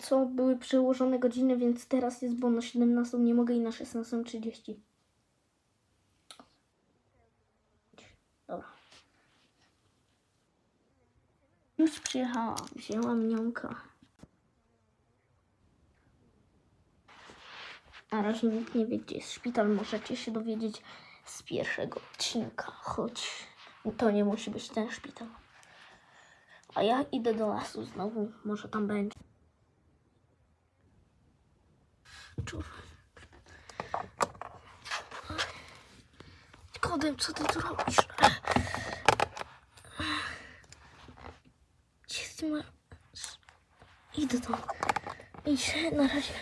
co, były przełożone godziny, więc teraz jest, bo na 17 nie mogę i na 16.30. Dobra. Już przyjechałam, wzięłam niąka. Na razie nikt nie wie, gdzie jest szpital. Możecie się dowiedzieć z pierwszego odcinka, choć to nie musi być ten szpital. A ja idę do lasu znowu, może tam będzie. Kodem, co ty tu robisz? Gdzie ty ma... Idę tam. Idź, na razie.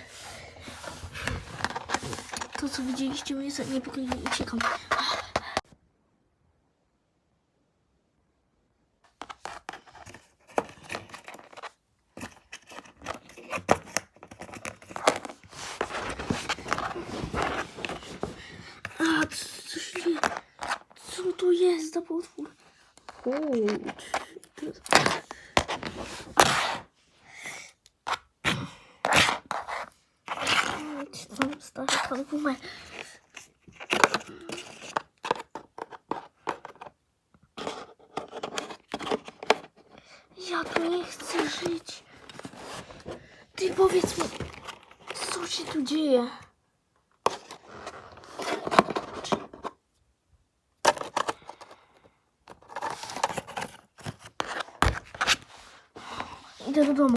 To, co widzieliście, mnie zaniepokoiło i uciekam. A, co się dzieje? Co tu jest za potwór? Chodź. Chodź tam, stary pan Boomer. Ja tu nie chcę żyć. Ty powiedz mi, co się tu dzieje? Idę do domu.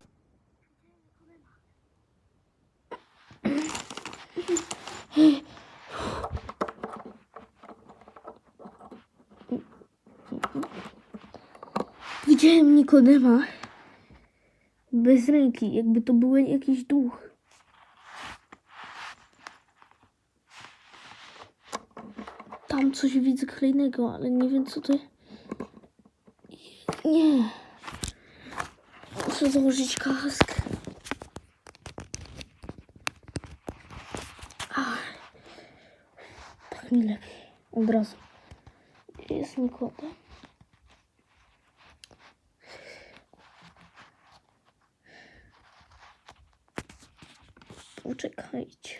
Widziałem Nikodema bez ręki, jakby to był jakiś duch. Tam coś widzę kolejnego, ale nie wiem co to. Nie. Muszę założyć kask. Tak mi lepiej. Od razu. Jest Nikodem. Poczekajcie.